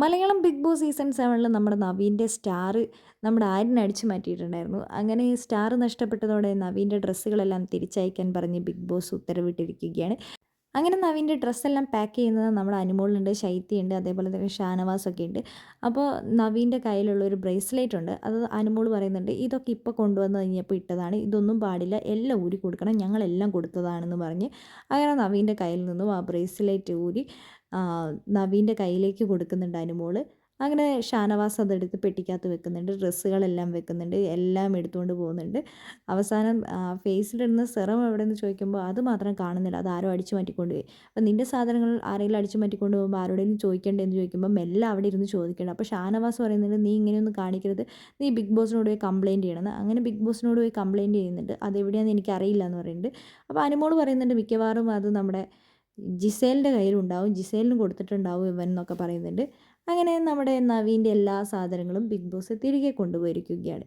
Malayalam big boss season സെവനിൽ നമ്മുടെ നവീന്റെ star നമ്മുടെ ആരിനെ അടിച്ചു മാറ്റിയിട്ടുണ്ടായിരുന്നു. അങ്ങനെ സ്റ്റാർ നഷ്ടപ്പെട്ടതോടെ നവീന്റെ ഡ്രസ്സുകളെല്ലാം തിരിച്ചയക്കാൻ പറഞ്ഞ് ബിഗ് ബോസ് ഉത്തരവിട്ടിരിക്കുകയാണ്. അങ്ങനെ നവീന്റെ ഡ്രസ്സെല്ലാം പാക്ക് ചെയ്യുന്നത് നമ്മുടെ അനുമോളുണ്ട് ശൈത്യയുണ്ട് അതേപോലെ തന്നെ ഷാനവാസൊക്കെ ഉണ്ട് അപ്പോൾ നവീന്റെ കയ്യിലുള്ള ഒരു ബ്രേസ്ലെറ്റ് ഉണ്ട് അത് അനുമോൾ പറയുന്നുണ്ട് ഇതൊക്കെ ഇപ്പോൾ കൊണ്ടുവന്ന് കഴിഞ്ഞപ്പോൾ ഇട്ടതാണ്. ഇതൊന്നും പാടില്ല. എല്ലാം ഊരി കൊടുക്കണം. ഞങ്ങളെല്ലാം കൊടുത്തതാണെന്ന് പറഞ്ഞ് അങ്ങനെ നവീന്റെ കയ്യിൽ നിന്നും ആ ബ്രേസ്ലെറ്റ് ഊരി നവീന്റെ കയ്യിലേക്ക് കൊടുക്കുന്നുണ്ട് അനുമോൾ അങ്ങനെ ഷാനവാസ് അതെടുത്ത് പെട്ടിക്കകത്ത് വെക്കുന്നുണ്ട്. ഡ്രസ്സുകളെല്ലാം വെക്കുന്നുണ്ട്. എല്ലാം എടുത്തുകൊണ്ട് പോകുന്നുണ്ട്. അവസാനം ഫേസിലിടുന്ന സെറം എവിടെയെന്ന് ചോദിക്കുമ്പോൾ അത് മാത്രം കാണുന്നില്ല. അത് ആരോ അടിച്ചു മാറ്റിക്കൊണ്ട് പോയി. അപ്പം നിന്റെ സാധനങ്ങൾ ആരെങ്കിലും അടിച്ചു മാറ്റിക്കൊണ്ട് പോകുമ്പോൾ ആരോടെങ്കിലും ചോദിക്കേണ്ടതെന്ന് ചോദിക്കുമ്പോൾ മെല്ലെ അവിടെ ഇരുന്ന് ചോദിക്കേണ്ട. അപ്പോൾ ഷാനവാസ് പറയുന്നുണ്ട് നീ ഇങ്ങനെയൊന്നും കാണിക്കരുത്. നീ ബിഗ് ബോസിനോട് പോയി കംപ്ലയിന്റ് ചെയ്യണം. അങ്ങനെ ബിഗ് ബോസിനോട് പോയി കംപ്ലയിന്റ് ചെയ്യുന്നുണ്ട്. അതെവിടെയാണെന്ന് എനിക്കറിയില്ല എന്ന് പറയുന്നുണ്ട്. അപ്പോൾ അനുമോൾ പറയുന്നുണ്ട് മിക്കവാറും അത് നമ്മുടെ ജിസേലിന്റെ കയ്യിലുണ്ടാവും ജിസേലിന് കൊടുത്തിട്ടുണ്ടാവും ഇവൻ എന്നൊക്കെ പറയുന്നുണ്ട്. അങ്ങനെ നമ്മുടെ നവീന്റെ എല്ലാ സാധനങ്ങളും ബിഗ് ബോസ് തിരികെ കൊണ്ടുപോയിരിക്കുകയാണ്.